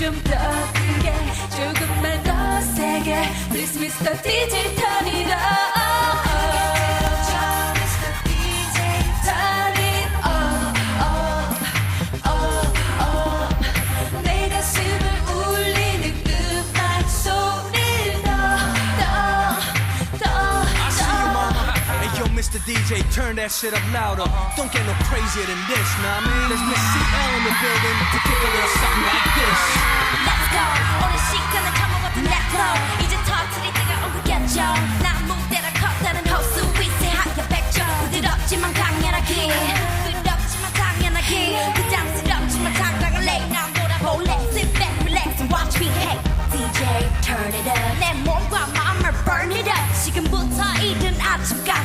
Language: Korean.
좀더 크게 조금만 더 세게 Please Mr. Digital DJ, turn that shit up louder. Don't get no crazier than this, nah, I mean. There's Miss CL in the building to kick a little something like this. Let's go 오늘 시간을 처먹었던 랩flow 이제 터트릴 때가 DJ turn it up 내 몸과 마음을 burn it up 지금부터 이른 아침까지